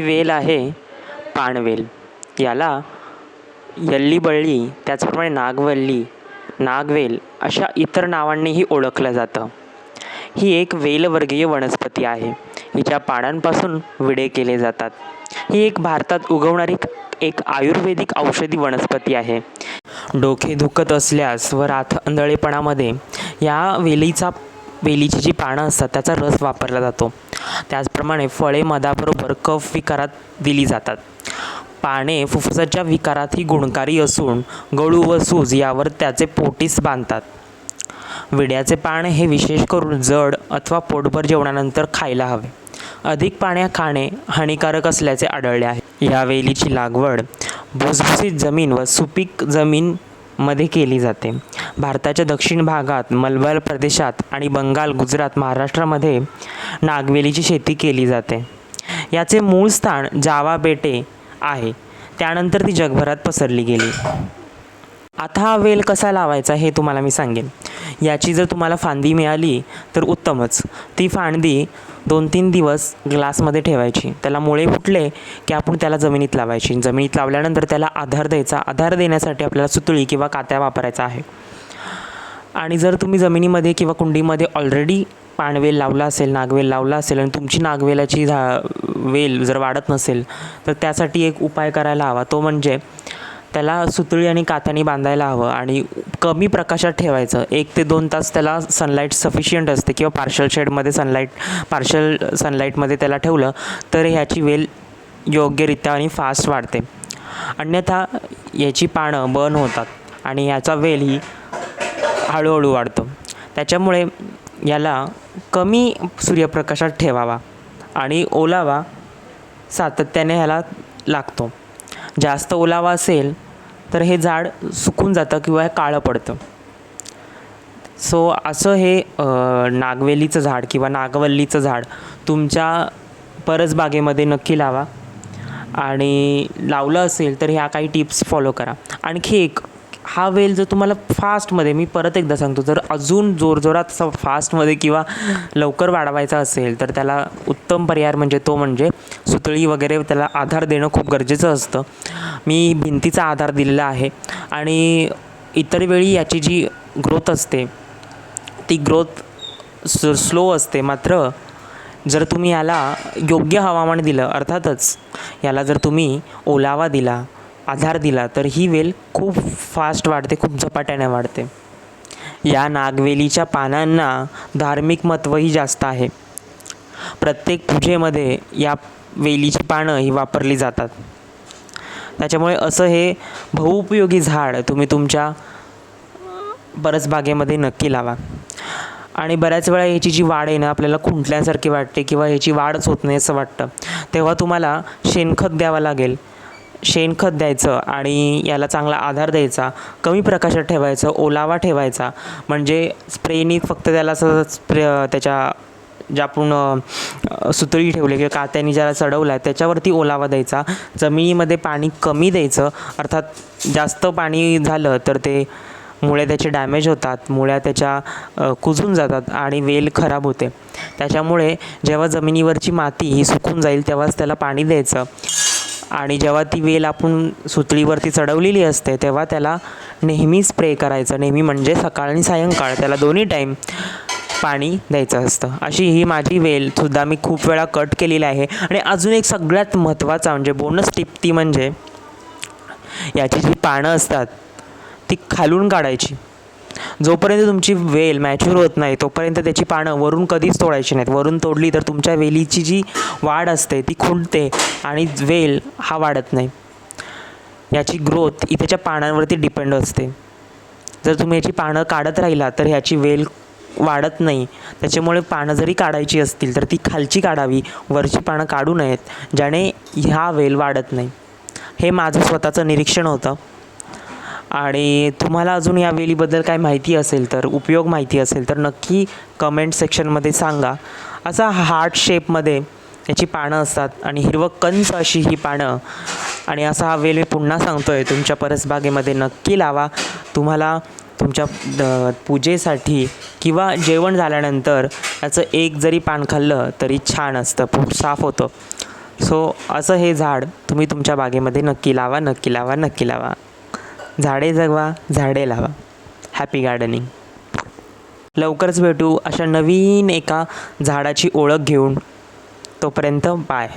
ही वेल आहे पाणवेल. याला यल्लीबळ्ळी त्याचप्रमाणे नागवल्ली नागवेल अशा इतर नावांनीही ओळखलं जातं. ही एक वेलवर्गीय वनस्पती आहे हिच्या पानांपासून विडे केले जातात. ही एक भारतात उगवणारी एक आयुर्वेदिक औषधी वनस्पती आहे. डोके दुखत असल्यास व राथ आंधळेपणामध्ये या वेलीचा वेलीची जी पानं असतात त्याचा रस वापरला जातो. त्याचप्रमाणे फळे मधाबरोबर कफ विकारात दिली जातात. पाने फुफ्फुसाच्या विकारातही गुणकारी असून गळू व सूज यावर त्याचे पोटीस बांधतात. विड्याचे पान हे विशेष करून जड अथवा पोटभर जेवणानंतर खायला हवे. अधिक पाण्या खाणे हानिकारक असल्याचे आढळले आहे. या वेलीची लागवड भुसभुसीत जमीन व सुपीक जमीनमध्ये केली जाते. भारताच्या दक्षिण भागात मलबार प्रदेशात आणि बंगाल गुजरात महाराष्ट्रामध्ये नागवेलीची शेती केली जाते. याचे मूळ स्थान जावा बेटे आहे. त्यानंतर ती जगभरात पसरली गेली. आता हा वेल कसा लावायचा हे तुम्हाला मी सांगेन. याची जर तुम्हाला फांदी मिळाली तर उत्तमच. ती फांदी दोन तीन दिवस ग्लासमध्ये ठेवायची. त्याला मुळे फुटले की आपण त्याला जमिनीत लावायची. जमिनीत लावल्यानंतर त्याला आधार द्यायचा. आधार देण्यासाठी आपल्याला सुतळी किंवा कात्या वापरायचा आहे. आणि जर तुम्ही जमिनीमध्ये किंवा कुंडीमध्ये ऑलरेडी पाणवेल लावला असेल नागवेल लावला असेल आणि तुमची नागवेलाची झा वेल जर वाढत नसेल तर त्यासाठी एक उपाय करायला हवा. तो म्हणजे त्याला सुतळी आणि कात्याने बांधायला हवं आणि कमी प्रकाशात ठेवायचं. एक ते दोन तास त्याला सनलाईट सफिशियंट असते किंवा पार्शल शेडमध्ये सनलाईट पार्शल सनलाईटमध्ये त्याला ठेवलं तर ह्याची वेल योग्यरित्या आणि फास्ट वाढते. अन्यथा याची पानं बर्न होतात आणि ह्याचा वेल ही हळूहळू वाढतो. त्याच्यामुळे याला कमी सूर्यप्रकाशात ठेवावा आणि ओलावा सातत्याने ह्याला लागतो. जास्त ओलावा असेल तर हे झाड सुकून जातं किंवा हे काळं पडतं. सो असं हे नागवेलीचं झाड किंवा नागवल्लीचं झाड तुमच्या परसबागेमध्ये नक्की लावा आणि लावलं असेल तर ह्या काही टिप्स फॉलो करा. आणखी एक हा वेल जर तुम्हाला फास्टमध्ये मी परत एकदा सांगतो जर अजून जोरजोरात असं फास्टमध्ये किंवा लवकर वाढवायचा असेल तर त्याला उत्तम पर्याय म्हणजे तो म्हणजे सुतळी वगैरे त्याला आधार देणं खूप गरजेचं असतं. मी भिंतीचा आधार दिलेला आहे आणि इतर वेळी याची जी ग्रोथ असते ती ग्रोथ स स्लो असते. मात्र जर तुम्ही याला योग्य हवामान दिलं अर्थातच याला जर तुम्ही ओलावा दिला आधार दिला तर ही वेल खूप फास्ट वाढते खूप झपाट्याने वाढते. या नागवेलीच्या पानांना धार्मिक महत्त्वही जास्त आहे. प्रत्येक पूजेमध्ये या वेलीची पानं ही वापरली जातात. त्याच्यामुळे असं हे बहुउपयोगी झाड तुम्ही तुमच्या परसबागेमध्ये नक्की लावा. आणि बऱ्याच वेळा याची जी वाढ आहे ना आपल्याला खुंटल्यासारखी वाटते किंवा ह्याची वाढच होत नाही असं वाटतं. तेव्हा तुम्हाला शेणखत द्यावं लागेल. शेणखत द्यायचं आणि याला चांगला आधार द्यायचा कमी प्रकाशात ठेवायचं ओलावा ठेवायचा. म्हणजे स्प्रेनी फक्त त्याला असं स्प्रे त्याच्या ज्या आपण सुतळी ठेवली किंवा कात्याने ज्याला चढवला आहे त्याच्यावरती ओलावा द्यायचा. जमिनीमध्ये पाणी कमी द्यायचं. अर्थात जास्त पाणी झालं तर ते मुळे त्याचे डॅमेज होतात मुळ्या त्याच्या कुजून जातात आणि वेल खराब होते. त्याच्यामुळे जेव्हा जमिनीवरची माती ही सुकून जाईल तेव्हाच त्याला पाणी द्यायचं. आणि जेव्हा ती वेल आपण सुतळीवरती चढवलेली असते तेव्हा त्याला नेहमी स्प्रे करायचं. नेहमी म्हणजे सकाळ आणि सायंकाळ. त्याला दोन्ही टाईम पाणी द्यायचं असतं. अशी ही माझी वेलसुद्धा मी खूप वेळा कट केलेली आहे. आणि अजून एक सगळ्यात महत्त्वाचा म्हणजे बोनस टिप ती म्हणजे याची जी पानं असतात ती खालून काढायची. जोपर्यंत तुमची वेल मॅच्युअर होत नाही तोपर्यंत त्याची पानं वरून कधीच तोडायची नाहीत. वरून तोडली तर तुमच्या वेलीची जी वाढ असते ती खुंटते आणि वेल हा वाढत नाही. याची ग्रोथ ही त्याच्या पानांवरती डिपेंड असते. जर तुम्ही याची पानं काढत राहिला तर ह्याची वेल वाढत नाही. त्याच्यामुळे पानं जरी काढायची असतील तर ती खालची काढावी वरची पानं काढू नयेत ज्याने ह्या वेल वाढत नाही. हे माझं स्वतःचं निरीक्षण होतं. आणि तुम्हाला अजून या वेलीबद्दल काय माहिती असेल तर उपयोग माहिती असेल तर नक्की कमेंट सेक्शनमध्ये सांगा. असा हार्ट शेपमध्ये याची पानं असतात आणि हिरवं कंच अशी ही पानं. आणि असा हा वेल मी पुन्हा सांगतो आहे तुमच्या परसबागेमध्ये नक्की लावा. तुम्हाला तुमच्या द पूजेसाठी किंवा जेवण झाल्यानंतर याचं एक जरी पान खाल्लं तरी छान असतं पोट साफ होतं. सो असं हे झाड तुम्ही तुमच्या बागेमध्ये नक्की लावा नक्की लावा नक्की लावा. झाडे जगवा झाडे लावा. हॅपी गार्डनिंग लवकरच भेटू अशा नवीन एका झाडाची ओळख घेऊन. तोपर्यंत बाय